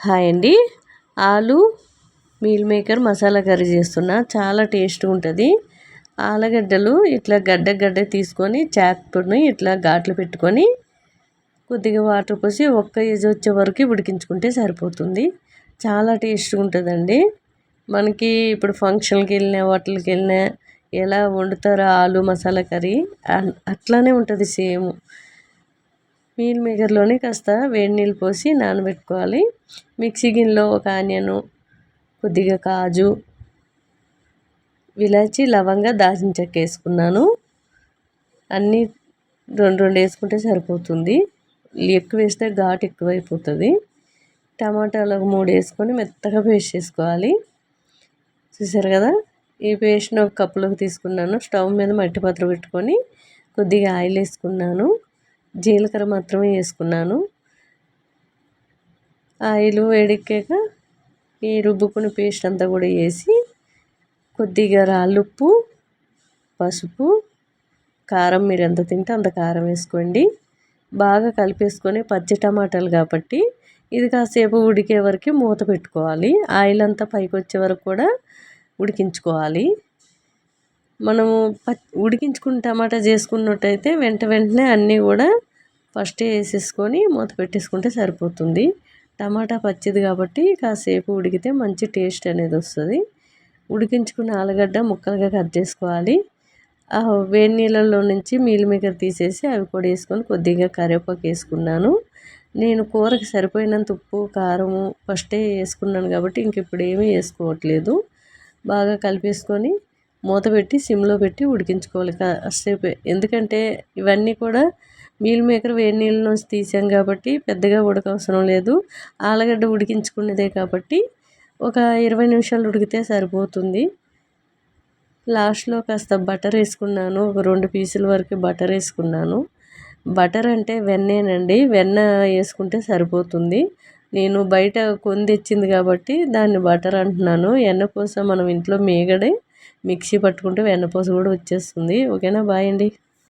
Hi అండి. ఆలు meal maker masala curry చేస్తున్నా. చాలా టేస్ట్గా ఉంటుంది. ఆలుగడ్డలు ఇట్లా గడ్డ గడ్డ తీసుకొని చాకుని ఇట్లా ఘాట్లు పెట్టుకొని కొద్దిగా వాటర్ పోసి ఒక్క ఏజ్ వచ్చే వరకు ఉడికించుకుంటే సరిపోతుంది. చాలా టేస్ట్గా ఉంటుందండి. మనకి ఇప్పుడు ఫంక్షన్కి వెళ్ళినా వాటికి వెళ్ళినా ఎలా వండుతారో ఆలు మసాలా కర్రీ? అట్లానే ఉంటుంది సేమ్. మీల్ మేకర్లోనే కాస్త వేడి నీళ్ళు పోసి నానబెట్టుకోవాలి. మిక్సీ గిన్నెలో ఒక ఆనియను కొద్దిగా కాజు విలాచి లవంగా దాచిన చెక్క వేసుకున్నాను. అన్నీ రెండు రెండు వేసుకుంటే సరిపోతుంది. ఎక్కువ వేస్తే ఘాటు ఎక్కువైపోతుంది. టమాటాలు ఒక మూడు వేసుకొని మెత్తగా పేస్ట్ చేసుకోవాలి. చూసారు కదా? ఈ పేస్ట్ని ఒక కప్పులోకి తీసుకున్నాను. స్టవ్ మీద మట్టి పాత్ర పెట్టుకొని కొద్దిగా ఆయిల్ వేసుకున్నాను. జీలకర్ర మాత్రమే వేసుకున్నాను. ఆయిల్ వేడెక్కాక ఈ రుబ్బుకున్న పేస్ట్ అంతా కూడా వేసి కొద్దిగా రాళ్ళుప్పు పసుపు కారం మీరు ఎంత తింటే అంత కారం వేసుకోండి. బాగా కలిపేసుకొని పచ్చి టమాటాలు కాబట్టి ఇది కాసేపు ఉడికే వరకు మూత పెట్టుకోవాలి. ఆయిల్ అంతా పైకి వచ్చే వరకు కూడా ఉడికించుకోవాలి. మనము ఉడికించుకున్న టమాటా చేసుకున్నట్టయితే వెంట వెంటనే అన్నీ కూడా ఫస్ట్ వేసేసుకొని మూత పెట్టేసుకుంటే సరిపోతుంది. టమాటా పచ్చిది కాబట్టి కాసేపు ఉడికితే మంచి టేస్ట్ అనేది వస్తుంది. ఉడికించుకున్న ఆలుగడ్డ ముక్కలుగా కట్ చేసుకోవాలి. వేడి నీళ్ళల్లో నుంచి మీల్ మేకర్ తీసేసి అవి కూడా వేసుకొని కొద్దిగా కరివేపాకు వేసుకున్నాను. నేను కూరకి సరిపోయినంత ఉప్పు కారము ఫస్టే వేసుకున్నాను కాబట్టి ఇంక ఇప్పుడు ఏమీ వేసుకోవట్లేదు. బాగా కలిపేసుకొని మూత పెట్టి సిమ్లో పెట్టి ఉడికించుకోవాలి కాసేపు. ఎందుకంటే ఇవన్నీ కూడా మీల్ మేకర్ వేడి నీళ్ళ నుంచి తీసాం కాబట్టి పెద్దగా ఉడకవసరం లేదు. ఆలుగడ్డ ఉడికించుకునేదే కాబట్టి ఒక ఇరవై నిమిషాలు ఉడికితే సరిపోతుంది. లాస్ట్లో కాస్త బటర్ వేసుకున్నాను. ఒక రెండు పీసుల వరకు బటర్ వేసుకున్నాను. బటర్ అంటే వెన్నేనండి. వెన్న వేసుకుంటే సరిపోతుంది. నేను బయట కొని తెచ్చింది కాబట్టి దాన్ని బటర్ అంటున్నాను. ఎన్నపూస మనం ఇంట్లో మేగడే మిక్సీ పట్టుకుంటే వెన్నపూస కూడా వచ్చేస్తుంది. ఓకేనా? బాయ్ అండి.